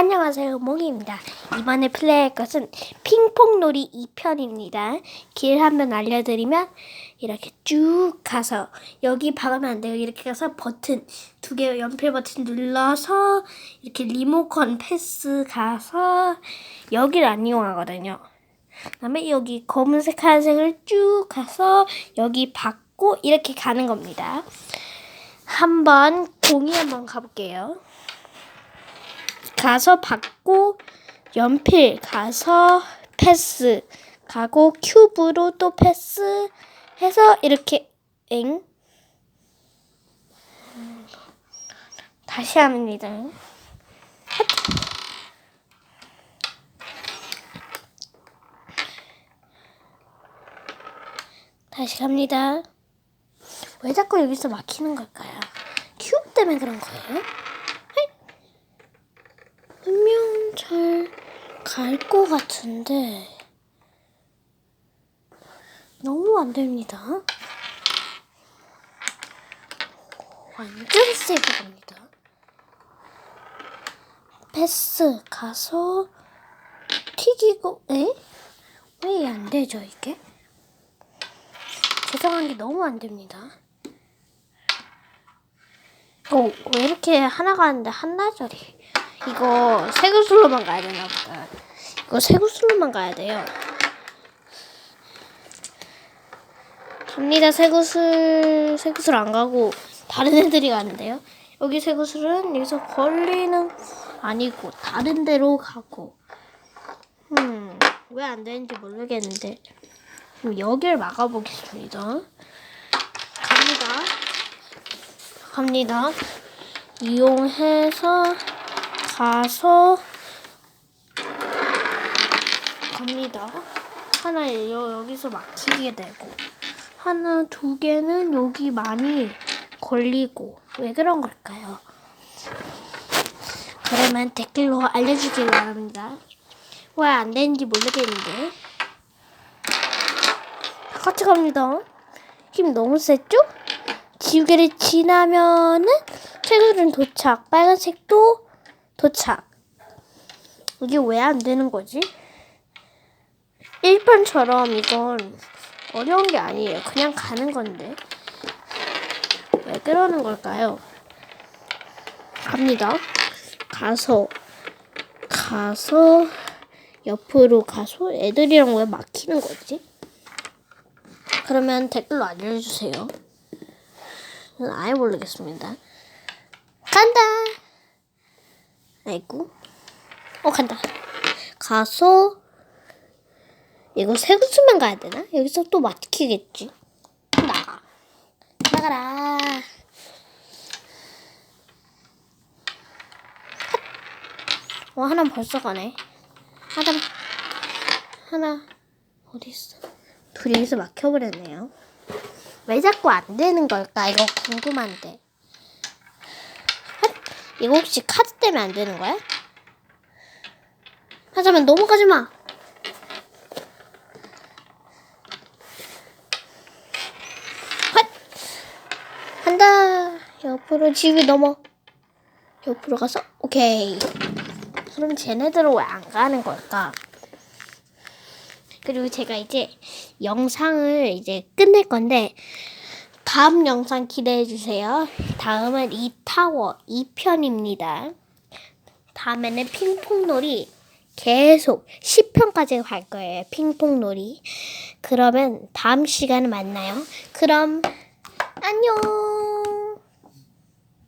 안녕하세요, 몽입니다. 이번에 플레이할 것은 핑퐁놀이 2편입니다. 길 한번 알려드리면 이렇게 쭉 가서 여기 박으면 안 돼요. 이렇게 가서 버튼 두 개 연필 버튼 눌러서 이렇게 리모컨 패스 가서 여기를 안 이용하거든요. 그다음에 여기 검은색 하얀색을 쭉 가서 여기 받고 이렇게 가는 겁니다. 한번 공이 한번 가볼게요. 가서 받고 연필 가서 패스 가고 큐브로 또 패스 해서 이렇게 엥 다시 합니다. 다시 갑니다. 왜 자꾸 여기서 막히는 걸까요? 큐브 때문에 그런 거예요? 분명 잘 갈 것 같은데 너무 안 됩니다. 완전 세게 갑니다. 패스 가서 튀기고 에? 왜 안 되죠 이게? 죄송한 게 너무 안 됩니다. 어, 왜 이렇게 하나 가 는데 한나절이? 이거 새 구슬로만 가야 되나 보다. 이거 새 구슬로만 가야 돼요. 갑니다. 새 구슬, 새 구슬 안 가고 다른 애들이 가는데요. 여기 새 구슬은 여기서 걸리는 아니고 다른 데로 가고. 음, 왜 안 되는지 모르겠는데. 그럼 여기를 막아보겠습니다. 갑니다. 갑니다. 이용해서 가서 갑니다. 하나 여, 여기서 막히게 되고 하나 두 개는 여기 많이 걸리고 왜 그런 걸까요? 그러면 댓글로 알려주길 바랍니다. 왜 안 되는지 모르겠는데 같이 갑니다. 힘 너무 세죠? 지우개를 지나면은 채굴은 도착. 빨간색도 도착. 이게 왜 안 되는 거지? 1편처럼 이건 어려운 게 아니에요. 그냥 가는 건데. 왜 그러는 걸까요? 갑니다. 가서, 가서, 옆으로 가서 애들이랑 왜 막히는 거지? 그러면 댓글로 알려주세요. 아예 모르겠습니다. 간다! 아이고. 어, 간다. 가서, 이거 세구수만 가야 되나? 여기서 또 막히겠지. 나가. 나가라. 어, 하나 벌써 가네. 하나, 하나, 어디 있어? 둘이 여기서 막혀버렸네요. 왜 자꾸 안 되는 걸까? 이거 궁금한데. 핫! 이거 혹시 카드 때문에 안 되는 거야? 하자면 넘어가지 마. 핫! 한다. 옆으로 지위 넘어. 옆으로 가서 오케이. 그럼 쟤네들은 왜 안 가는 걸까? 그리고 제가 이제 영상을 이제 끝낼 건데 다음 영상 기대해 주세요. 다음은 이 타워 2편입니다. 다음에는 핑퐁놀이 계속 10편까지 갈 거예요. 핑퐁놀이. 그러면 다음 시간에 만나요. 그럼 안녕.